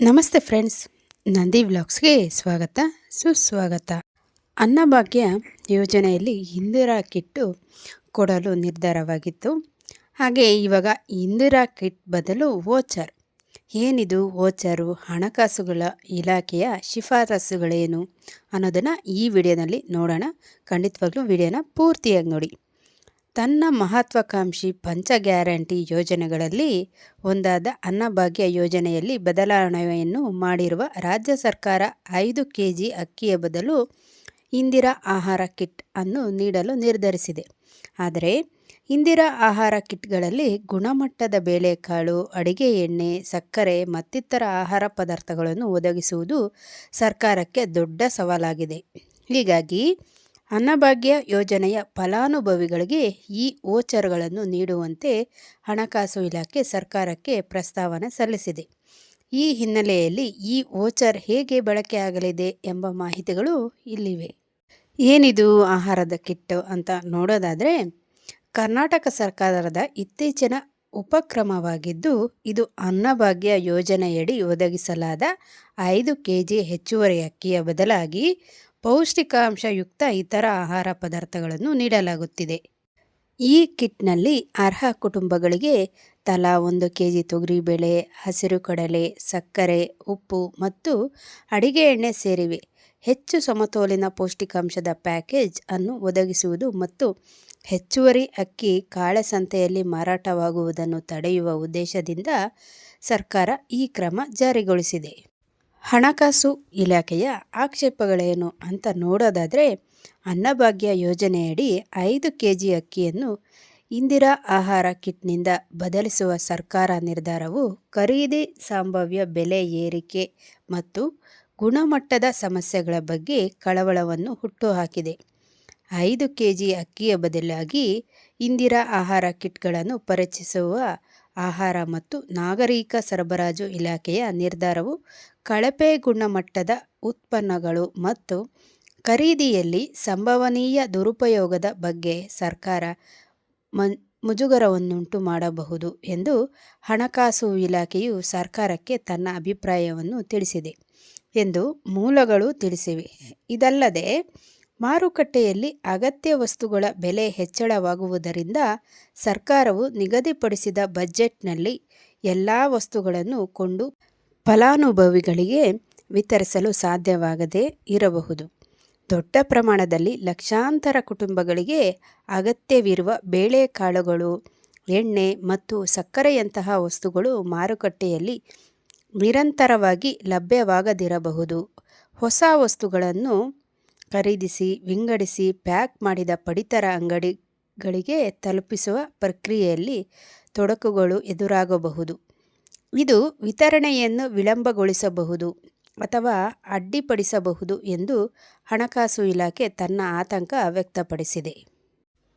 ನಮಸ್ತೆ ಫ್ರೆಂಡ್ಸ್, ನಂದಿ ವ್ಲಾಗ್ಸ್ಗೆ ಸ್ವಾಗತ, ಸುಸ್ವಾಗತ. ಅನ್ನಭಾಗ್ಯ ಯೋಜನೆಯಲ್ಲಿ ಇಂದಿರಾ ಕಿಟ್ಟು ಕೊಡಲು ನಿರ್ಧಾರವಾಗಿತ್ತು. ಹಾಗೆ ಇವಾಗ ಇಂದಿರಾ ಕಿಟ್ ಬದಲು ವೋಚರ್. ಏನಿದು ವೋಚರು, ಹಣಕಾಸುಗಳ ಇಲಾಖೆಯ ಶಿಫಾರಸುಗಳೇನು ಅನ್ನೋದನ್ನು ಈ ವಿಡಿಯೋನಲ್ಲಿ ನೋಡೋಣ. ಖಂಡಿತವಾಗ್ಲೂ ವಿಡಿಯೋನ ಪೂರ್ತಿಯಾಗಿ ನೋಡಿ. ತನ್ನ ಮಹತ್ವಾಕಾಂಕ್ಷಿ ಪಂಚ ಗ್ಯಾರಂಟಿ ಯೋಜನೆಗಳಲ್ಲಿ ಒಂದಾದ ಅನ್ನಭಾಗ್ಯ ಯೋಜನೆಯಲ್ಲಿ ಬದಲಾವಣೆಯನ್ನು ಮಾಡಿರುವ ರಾಜ್ಯ ಸರ್ಕಾರ ಐದು ಕೆ ಜಿ ಅಕ್ಕಿಯ ಬದಲು ಇಂದಿರಾ ಆಹಾರ ಕಿಟ್ ಅನ್ನು ನೀಡಲು ನಿರ್ಧರಿಸಿದೆ. ಆದರೆ ಇಂದಿರಾ ಆಹಾರ ಕಿಟ್ಗಳಲ್ಲಿ ಗುಣಮಟ್ಟದ ಬೇಳೆಕಾಳು, ಅಡಿಗೆ ಎಣ್ಣೆ, ಸಕ್ಕರೆ ಮತ್ತಿತರ ಆಹಾರ ಪದಾರ್ಥಗಳನ್ನು ಒದಗಿಸುವುದು ಸರ್ಕಾರಕ್ಕೆ ದೊಡ್ಡ ಸವಾಲಾಗಿದೆ. ಹೀಗಾಗಿ ಅನ್ನಭಾಗ್ಯ ಯೋಜನೆಯ ಫಲಾನುಭವಿಗಳಿಗೆ ಈ ವೋಚರ್ಗಳನ್ನು ನೀಡುವಂತೆ ಹಣಕಾಸು ಇಲಾಖೆ ಸರ್ಕಾರಕ್ಕೆ ಪ್ರಸ್ತಾವನೆ ಸಲ್ಲಿಸಿದೆ. ಈ ಹಿನ್ನೆಲೆಯಲ್ಲಿ ಈ ಓಚರ್ ಹೇಗೆ ಬಳಕೆಯಾಗಲಿದೆ ಎಂಬ ಮಾಹಿತಿಗಳು ಇಲ್ಲಿವೆ. ಏನಿದು ಆಹಾರದ ಕಿಟ್ ಅಂತ ನೋಡೋದಾದರೆ, ಕರ್ನಾಟಕ ಸರ್ಕಾರದ ಇತ್ತೀಚಿನ ಉಪಕ್ರಮವಾಗಿದ್ದು, ಇದು ಅನ್ನಭಾಗ್ಯ ಯೋಜನೆಯಡಿ ಒದಗಿಸಲಾದ ಐದು ಕೆ ಜಿ ಹೆಚ್ಚುವರಿ ಅಕ್ಕಿಯ ಬದಲಾಗಿ ಪೌಷ್ಟಿಕಾಂಶಯುಕ್ತ ಇತರ ಆಹಾರ ಪದಾರ್ಥಗಳನ್ನು ನೀಡಲಾಗುತ್ತಿದೆ. ಈ ಕಿಟ್ನಲ್ಲಿ ಅರ್ಹ ಕುಟುಂಬಗಳಿಗೆ ತಲಾ ಒಂದು ಕೆ ಜಿ ತೊಗರಿಬೇಳೆ, ಹಸಿರು ಕಡಲೆ, ಸಕ್ಕರೆ, ಉಪ್ಪು ಮತ್ತು ಅಡಿಗೆ ಎಣ್ಣೆ ಸೇರಿವೆ. ಹೆಚ್ಚು ಸಮತೋಲಿನ ಪೌಷ್ಟಿಕಾಂಶದ ಪ್ಯಾಕೇಜ್ ಅನ್ನು ಒದಗಿಸುವುದು ಮತ್ತು ಹೆಚ್ಚುವರಿ ಅಕ್ಕಿ ಕಾಳಸಂತೆಯಲ್ಲಿ ಮಾರಾಟವಾಗುವುದನ್ನು ತಡೆಯುವ ಉದ್ದೇಶದಿಂದ ಸರ್ಕಾರ ಈ ಕ್ರಮ ಜಾರಿಗೊಳಿಸಿದೆ. ಹಣಕಾಸು ಇಲಾಖೆಯ ಆಕ್ಷೇಪಗಳೇನು ಅಂತ ನೋಡೋದಾದರೆ ಅನ್ನಭಾಗ್ಯ ಯೋಜನೆಯಡಿ ಐದು ಕೆ ಜಿ ಅಕ್ಕಿಯನ್ನು ಇಂದಿರಾ ಆಹಾರ ಕಿಟ್ನಿಂದ ಬದಲಿಸುವ ಸರ್ಕಾರ ನಿರ್ಧಾರವು ಖರೀದಿ, ಸಂಭಾವ್ಯ ಬೆಲೆ ಏರಿಕೆ ಮತ್ತು ಗುಣಮಟ್ಟದ ಸಮಸ್ಯೆಗಳ ಬಗ್ಗೆ ಕಳವಳವನ್ನು ಹುಟ್ಟುಹಾಕಿದೆ. ಐದು ಕೆ ಜಿ ಅಕ್ಕಿಯ ಬದಲಾಗಿ ಇಂದಿರಾ ಆಹಾರ ಕಿಟ್ಗಳನ್ನು ಪರಿಚಯಿಸುವ ಆಹಾರ ಮತ್ತು ನಾಗರಿಕ ಸರಬರಾಜು ಇಲಾಖೆಯ ನಿರ್ಧಾರವು ಕಳಪೆ ಗುಣಮಟ್ಟದ ಉತ್ಪನ್ನಗಳು ಮತ್ತು ಖರೀದಿಯಲ್ಲಿ ಸಂಭವನೀಯ ದುರುಪಯೋಗದ ಬಗ್ಗೆ ಸರ್ಕಾರ ಮುಜುಗರವನ್ನುಂಟು ಮಾಡಬಹುದು ಎಂದು ಹಣಕಾಸು ಇಲಾಖೆಯು ಸರ್ಕಾರಕ್ಕೆ ತನ್ನ ಅಭಿಪ್ರಾಯವನ್ನು ತಿಳಿಸಿದೆ ಎಂದು ಮೂಲಗಳು ತಿಳಿಸಿವೆ. ಇದಲ್ಲದೆ ಮಾರುಕಟ್ಟೆಯಲ್ಲಿ ಅಗತ್ಯ ವಸ್ತುಗಳ ಬೆಲೆ ಹೆಚ್ಚಳವಾಗುವುದರಿಂದ ಸರ್ಕಾರವು ನಿಗದಿಪಡಿಸಿದ ಬಜೆಟ್ನಲ್ಲಿ ಎಲ್ಲ ವಸ್ತುಗಳನ್ನು ಕೊಂಡು ಫಲಾನುಭವಿಗಳಿಗೆ ವಿತರಿಸಲು ಸಾಧ್ಯವಾಗದೇ ಇರಬಹುದು. ದೊಡ್ಡ ಪ್ರಮಾಣದಲ್ಲಿ ಲಕ್ಷಾಂತರ ಕುಟುಂಬಗಳಿಗೆ ಅಗತ್ಯವಿರುವ ಬೇಳೆಕಾಳುಗಳು, ಎಣ್ಣೆ ಮತ್ತು ಸಕ್ಕರೆಯಂತಹ ವಸ್ತುಗಳು ಮಾರುಕಟ್ಟೆಯಲ್ಲಿ ನಿರಂತರವಾಗಿ ಲಭ್ಯವಾಗದಿರಬಹುದು. ಹೊಸ ವಸ್ತುಗಳನ್ನು ಖರೀದಿಸಿ, ವಿಂಗಡಿಸಿ, ಪ್ಯಾಕ್ ಮಾಡಿದ ಪಡಿತರ ಅಂಗಡಿಗಳಿಗೆ ತಲುಪಿಸುವ ಪ್ರಕ್ರಿಯೆಯಲ್ಲಿ ತೊಡಕುಗಳು ಎದುರಾಗಬಹುದು. ಇದು ವಿತರಣೆಯನ್ನು ವಿಳಂಬಗೊಳಿಸಬಹುದು ಅಥವಾ ಅಡ್ಡಿಪಡಿಸಬಹುದು ಎಂದು ಹಣಕಾಸು ಇಲಾಖೆ ತನ್ನ ಆತಂಕ ವ್ಯಕ್ತಪಡಿಸಿದೆ.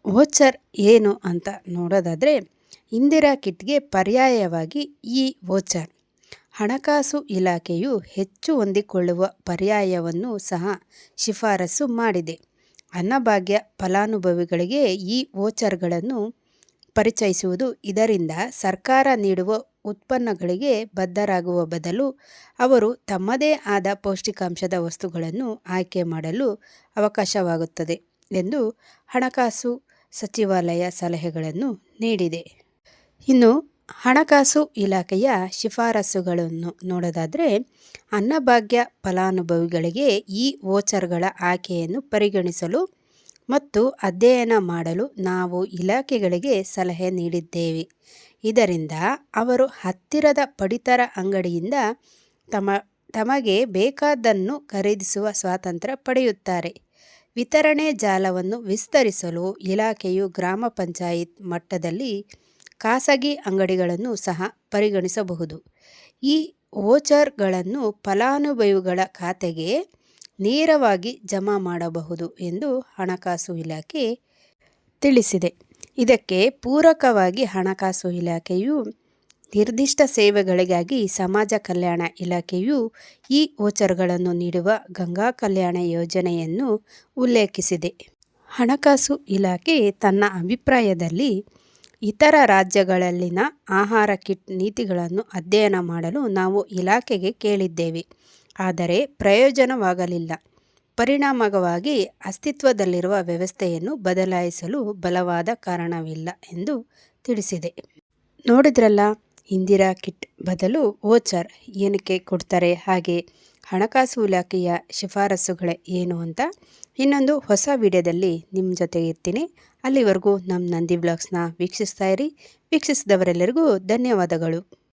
ವೋಚರ್ ಏನು ಅಂತ ನೋಡೋದಾದರೆ ಇಂದಿರಾ ಕಿಟ್ಗೆ ಪರ್ಯಾಯವಾಗಿ ಈ ವೋಚರ್. ಹಣಕಾಸು ಇಲಾಖೆಯು ಹೆಚ್ಚು ಹೊಂದಿಕೊಳ್ಳುವ ಪರ್ಯಾಯವನ್ನು ಸಹ ಶಿಫಾರಸು ಮಾಡಿದೆ. ಅನ್ನಭಾಗ್ಯ ಫಲಾನುಭವಿಗಳಿಗೆ ಈ ವೋಚರ್ಗಳನ್ನು ಪರಿಚಯಿಸುವುದು ಇದರಿಂದ ಸರ್ಕಾರ ನೀಡುವ ಉತ್ಪನ್ನಗಳಿಗೆ ಬದ್ಧರಾಗುವ ಬದಲು ಅವರು ತಮ್ಮದೇ ಆದ ಪೌಷ್ಟಿಕಾಂಶದ ವಸ್ತುಗಳನ್ನು ಆಯ್ಕೆ ಮಾಡಲು ಅವಕಾಶವಾಗುತ್ತದೆ ಎಂದು ಹಣಕಾಸು ಸಚಿವಾಲಯ ಸಲಹೆಗಳನ್ನು ನೀಡಿದೆ. ಇನ್ನು ಹಣಕಾಸು ಇಲಾಖೆಯ ಶಿಫಾರಸುಗಳನ್ನು ನೋಡೋದಾದರೆ, ಅನ್ನಭಾಗ್ಯ ಫಲಾನುಭವಿಗಳಿಗೆ ಈ ವೋಚರ್ಗಳ ಆಯ್ಕೆಯನ್ನು ಪರಿಗಣಿಸಲು ಮತ್ತು ಅಧ್ಯಯನ ಮಾಡಲು ನಾವು ಇಲಾಖೆಗಳಿಗೆ ಸಲಹೆ ನೀಡಿದ್ದೇವೆ. ಇದರಿಂದ ಅವರು ಹತ್ತಿರದ ಪಡಿತರ ಅಂಗಡಿಯಿಂದ ತಮ, ತಮಗೆ ಬೇಕಾದ್ದನ್ನು ಖರೀದಿಸುವ ಸ್ವಾತಂತ್ರ್ಯ ಪಡೆಯುತ್ತಾರೆ. ವಿತರಣೆ ಜಾಲವನ್ನು ವಿಸ್ತರಿಸಲು ಇಲಾಖೆಯು ಗ್ರಾಮ ಪಂಚಾಯತ್ ಮಟ್ಟದಲ್ಲಿ ಖಾಸಗಿ ಅಂಗಡಿಗಳನ್ನು ಸಹ ಪರಿಗಣಿಸಬಹುದು. ಈ ವೋಚರ್ಗಳನ್ನು ಫಲಾನುಭವಿಗಳ ಖಾತೆಗೆ ನೇರವಾಗಿ ಜಮಾ ಮಾಡಬಹುದು ಎಂದು ಹಣಕಾಸು ಇಲಾಖೆ ತಿಳಿಸಿದೆ. ಇದಕ್ಕೆ ಪೂರಕವಾಗಿ ಹಣಕಾಸು ಇಲಾಖೆಯು ನಿರ್ದಿಷ್ಟ ಸೇವೆಗಳಿಗಾಗಿ ಸಮಾಜ ಕಲ್ಯಾಣ ಇಲಾಖೆಯು ಈ ವೋಚರ್ಗಳನ್ನು ನೀಡುವ ಗಂಗಾ ಕಲ್ಯಾಣ ಯೋಜನೆಯನ್ನು ಉಲ್ಲೇಖಿಸಿದೆ. ಹಣಕಾಸು ಇಲಾಖೆ ತನ್ನ ಅಭಿಪ್ರಾಯದಲ್ಲಿ ಇತರ ರಾಜ್ಯಗಳಲ್ಲಿನ ಆಹಾರ ಕಿಟ್ ನೀತಿಗಳನ್ನು ಅಧ್ಯಯನ ಮಾಡಲು ನಾವು ಇಲಾಖೆಗೆ ಕೇಳಿದ್ದೇವೆ. ಆದರೆ ಪ್ರಯೋಜನವಾಗಲಿಲ್ಲ. ಪರಿಣಾಮವಾಗಿ ಅಸ್ತಿತ್ವದಲ್ಲಿರುವ ವ್ಯವಸ್ಥೆಯನ್ನು ಬದಲಾಯಿಸಲು ಬಲವಾದ ಕಾರಣವಿಲ್ಲ ಎಂದು ತಿಳಿಸಿದೆ. ನೋಡಿದ್ರಲ್ಲ, ಇಂದಿರಾ ಕಿಟ್ ಬದಲು ಓಚರ್ ಏನಕ್ಕೆ ಕೊಡ್ತಾರೆ. ಹಾಗೆ ಹಣಕಾಸು ಇಲಾಖೆಯ ಶಿಫಾರಸುಗಳೇ ಏನು ಅಂತ ಇನ್ನೊಂದು ಹೊಸ ವಿಡಿಯೋದಲ್ಲಿ ನಿಮ್ಮ ಜೊತೆ ಇರ್ತೀನಿ. ಅಲ್ಲಿವರೆಗೂ ನಮ್ಮ ನಂದಿ ಬ್ಲಾಗ್ಸ್ನ ವೀಕ್ಷಿಸ್ತಾ ಇರಿ. ವೀಕ್ಷಿಸಿದವರೆಲ್ಲರಿಗೂ ಧನ್ಯವಾದಗಳು.